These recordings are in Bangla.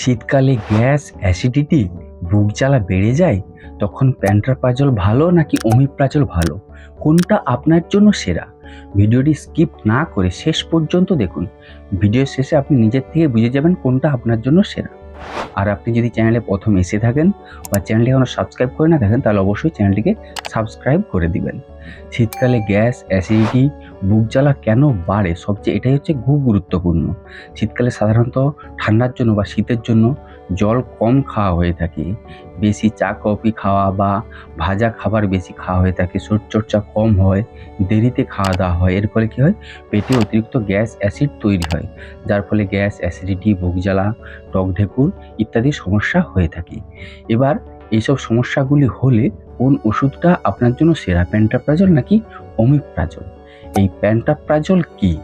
শীতকালে গ্যাস, অ্যাসিডিটি, বুক জ্বালা বেড়ে যায়, তখন প্যান্ট্রাপাজল ভালো নাকি অমিপ্রাজল ভালো? কোনটা আপনার জন্য সেরা? ভিডিওটি স্কিপ না করে শেষ পর্যন্ত দেখুন। ভিডিও শেষে আপনি নিজের থেকে বুঝে যাবেন কোনটা আপনার জন্য সেরা। আর আপনি যদি চ্যানেলে প্রথম এসে থাকেন বা চ্যানেলটি এখনও সাবস্ক্রাইব করে না থাকেন, তাহলে অবশ্যই চ্যানেলটিকে সাবস্ক্রাইব করে দিবেন। শীতকালে গ্যাস অ্যাসিডিটি বুক জ্বালা কেন বাড়ে? সবচেয়ে এটাই হচ্ছে খুব গুরুত্বপূর্ণ। শীতকালে সাধারণত ঠান্ডার জন্য বা শীতের জন্য জল কম খাওয়া হয়ে থাকে, বেশি চা, কফি খাওয়া বা ভাজা খাবার বেশি খাওয়া হয়ে থাকে শরীরচর্চা কম হয়, দেরিতে খাওয়া দাওয়া হয়। এর ফলে কী হয়? পেটে অতিরিক্ত গ্যাস অ্যাসিড তৈরি হয়, যার ফলে গ্যাস, অ্যাসিডিটি, বুক জ্বালা টক ঢেকুর ইত্যাদি সমস্যা হয়ে থাকে। এবার এইসব সমস্যাগুলি হলে কোন ওষুধটা আপনার জন্য সেরা? প্যান্টাপ্রাজল নাকি অমিপ্রাজল এই প্যান্টাপ্রাজল কি?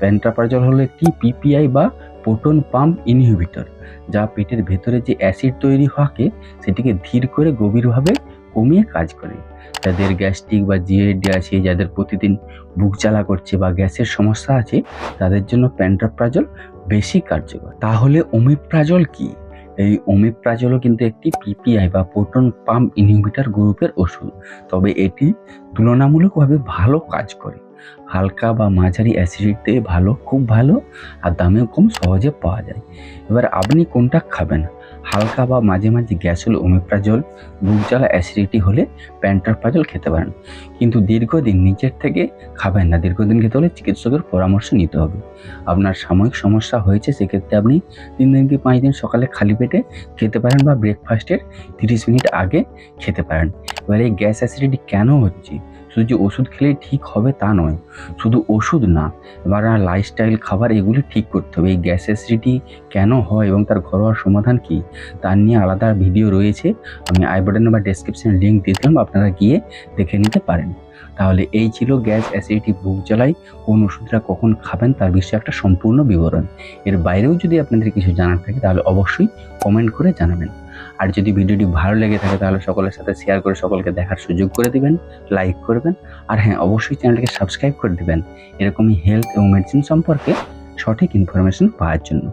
প্যান্টাপ্রাজল হলো একটি পিপিআই বা প্রোটন পাম্প ইনহিবিটর যা পেটের ভেতরে যে অ্যাসিড তৈরি হওয়াকে সেটিকে ধীর করে গভীরভাবে কমিয়ে কাজ করে। যাদের গ্যাস্ট্রিক বা জিএডি আছে যাদের প্রতিদিন বুক জ্বালা করছে বা গ্যাসের সমস্যা আছে, তাদের জন্য প্যান্টাপ্রাজল বেশি কার্যকর। তাহলে অমিপ্রাজল কি? এই অমিপ্রাজলও কিন্তু একটি পিপিআই বা প্রোটন পাম্প ইনহিবিটর গ্রুপের ওষুধ। তবে এটি তুলনামূলকভাবে ভালো কাজ করে। হালকা বা মাঝারি অ্যাসিডিতে ভালো, খুব ভালো, আর দামেও কম, সহজে পাওয়া যায়। এবার আপনি কোনটা খাবেন? হালকা বা মাঝে মাঝে গ্যাস হলে ওমেপ্রাজল বুক জ্বালা অ্যাসিডিটি হলে প্যান্টারপ্রাজল খেতে পারেন। কিন্তু দীর্ঘদিন নিজের থেকে খাবেন না, দীর্ঘদিন খেতে হলে চিকিৎসকের পরামর্শ নিতে হবে। আপনার সাময়িক সমস্যা হয়েছে, সেক্ষেত্রে আপনি তিন দিন কি পাঁচ দিন সকালে খালি পেটে খেতে পারেন বা ব্রেকফাস্টের তিরিশ মিনিট আগে খেতে পারেন। এবার এই গ্যাস অ্যাসিডিটি কেন হচ্ছে? শুধু যে ওষুধ খেলেই ঠিক হবে তা নয়, শুধু ওষুধ না, এবার লাইফস্টাইল খাবার এগুলি ঠিক করতে হবে। এই গ্যাস অ্যাসিডিটি কেন হয় এবং তার ঘরোয়া সমাধান কী তার নিয়ে আলাদা ভিডিও রয়েছে। আমি আই বাটনে বা ডেসক্রিপশনে লিঙ্ক দিয়ে দিলাম, আপনারা গিয়ে দেখে নিতে পারেন। তাহলে এই ছিল গ্যাস অ্যাসিডিটি বুক জ্বালায়, কোন ওষুধটা কখন খাবেন তার বিষয়ে একটা সম্পূর্ণ বিবরণ। এর বাইরেও যদি আপনাদের কিছু জানার থাকে, তাহলে অবশ্যই কমেন্ট করে জানাবেন। আর যদি ভিডিওটি ভালো লেগে থাকে তাহলে সকলের সাথে শেয়ার করে সকলকে দেখার সুযোগ করে দিবেন লাইক করবেন, আর হ্যাঁ অবশ্যই চ্যানেলটিকে সাবস্ক্রাইব করে দিবেন। এরকমই হেলথ এবং মেডিসিন সম্পর্কে সঠিক ইনফরমেশন পাওয়ার জন্য।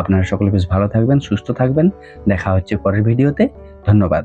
আপনারা সকলে বেশ ভালো থাকবেন, সুস্থ থাকবেন। দেখা হচ্ছে পরের ভিডিওতে। ধন্যবাদ।